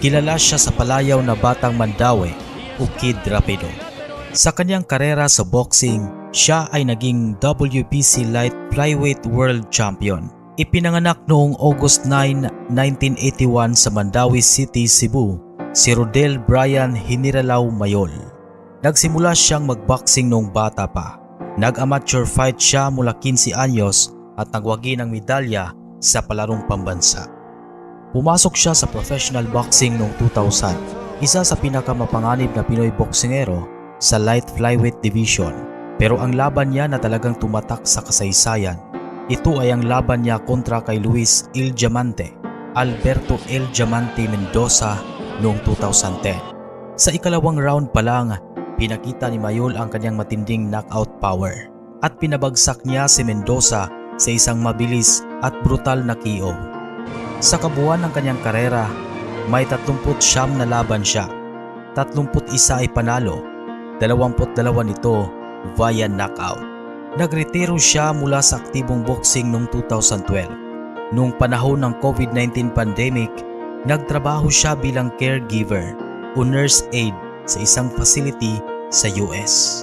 Kilala siya sa palayaw na Batang Mandawi o Kid Rapido. Sa kanyang karera sa boxing, siya ay naging WBC Light Flyweight World Champion. Ipinanganak noong August 9, 1981 sa Mandawi City, Cebu, si Rodel Brian Hiniralaw Mayol. Nagsimula siyang magboxing noong bata pa. Nag-amateur fight siya mula 15 anyos at nagwagi ng medalya sa palarong pambansa. Pumasok siya sa professional boxing noong 2000, isa sa pinakamapanganib na Pinoy boksingero sa light flyweight division. Pero ang laban niya na talagang tumatak sa kasaysayan, ito ay ang laban niya kontra kay Luis Il Diamante, Alberto El Diamante Mendoza noong 2010. Sa ikalawang round pa lang, pinakita ni Mayol ang kanyang matinding knockout power at pinabagsak niya si Mendoza sa isang mabilis at brutal na KO. Sa kabuuan ng kanyang karera, may 39 na laban siya. 31 ay panalo, 22 nito via knockout. Nagretiro siya mula sa aktibong boxing noong 2012. Noong panahon ng COVID-19 pandemic, nagtrabaho siya bilang caregiver o nurse aide sa isang facility sa US.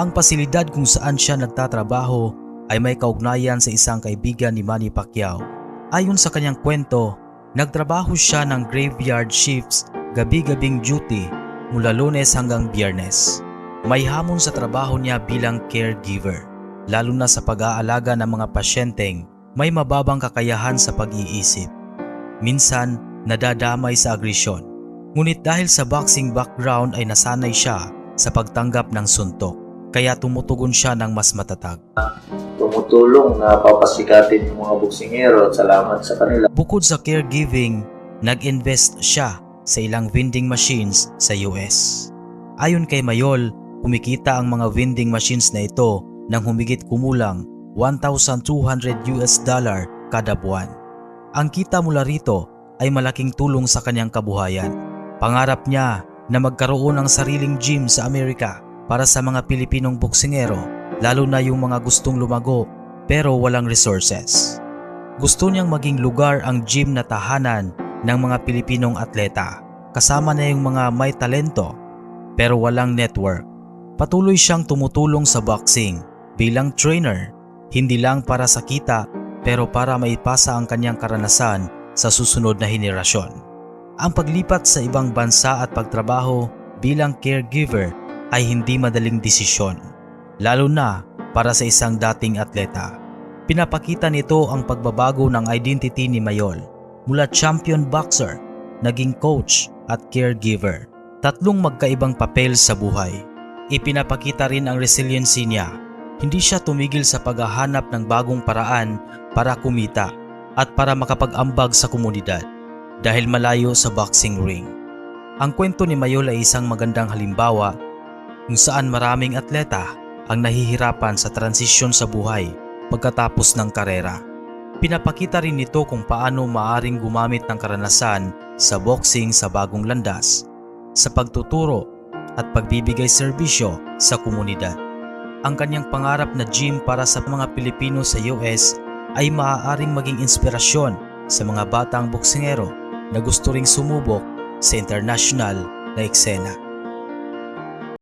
Ang pasilidad kung saan siya nagtatrabaho ay may kaugnayan sa isang kaibigan ni Manny Pacquiao. Ayon sa kanyang kwento, nagtrabaho siya ng graveyard shifts gabi-gabing duty mula lunes hanggang biyernes. May hamon sa trabaho niya bilang caregiver, lalo na sa pag-aalaga ng mga pasyenteng may mababang kakayahan sa pag-iisip. Minsan, nadadamay sa agresyon. Ngunit dahil sa boxing background ay nasanay siya sa pagtanggap ng suntok, kaya tumutugon siya ng mas matatag. Tumutulong na papasikatin yung mga boksingero at salamat sa kanila. Bukod sa caregiving, nag-invest siya sa ilang vending machines sa US. Ayon kay Mayol, kumikita ang mga vending machines na ito ng humigit kumulang 1,200 US dollar kada buwan. Ang kita mula rito ay malaking tulong sa kanyang kabuhayan. Pangarap niya na magkaroon ng sariling gym sa Amerika para sa mga Pilipinong boksingero, lalo na yung mga gustong lumago pero walang resources. Gusto niyang maging lugar ang gym na tahanan ng mga Pilipinong atleta. Kasama na yung mga may talento pero walang network. Patuloy siyang tumutulong sa boxing bilang trainer, hindi lang para sa kita pero para maipasa ang kanyang karanasan sa susunod na henerasyon. Ang paglipat sa ibang bansa at pagtrabaho bilang caregiver ay hindi madaling desisyon, lalo na para sa isang dating atleta. Pinapakita nito ang pagbabago ng identity ni Mayol mula champion boxer, naging coach at caregiver. Tatlong magkaibang papel sa buhay. Ipinapakita rin ang resiliency niya. Hindi siya tumigil sa paghahanap ng bagong paraan para kumita at para makapag-ambag sa komunidad dahil malayo sa boxing ring. Ang kwento ni Mayol ay isang magandang halimbawa kung saan maraming atleta ang nahihirapan sa transisyon sa buhay pagkatapos ng karera. Pinapakita rin nito kung paano maaring gumamit ng karanasan sa boxing sa bagong landas, sa pagtuturo at pagbibigay serbisyo sa komunidad. Ang kanyang pangarap na gym para sa mga Pilipino sa US ay maaaring maging inspirasyon sa mga batang boksingero na gusto ring sumubok sa international na eksena.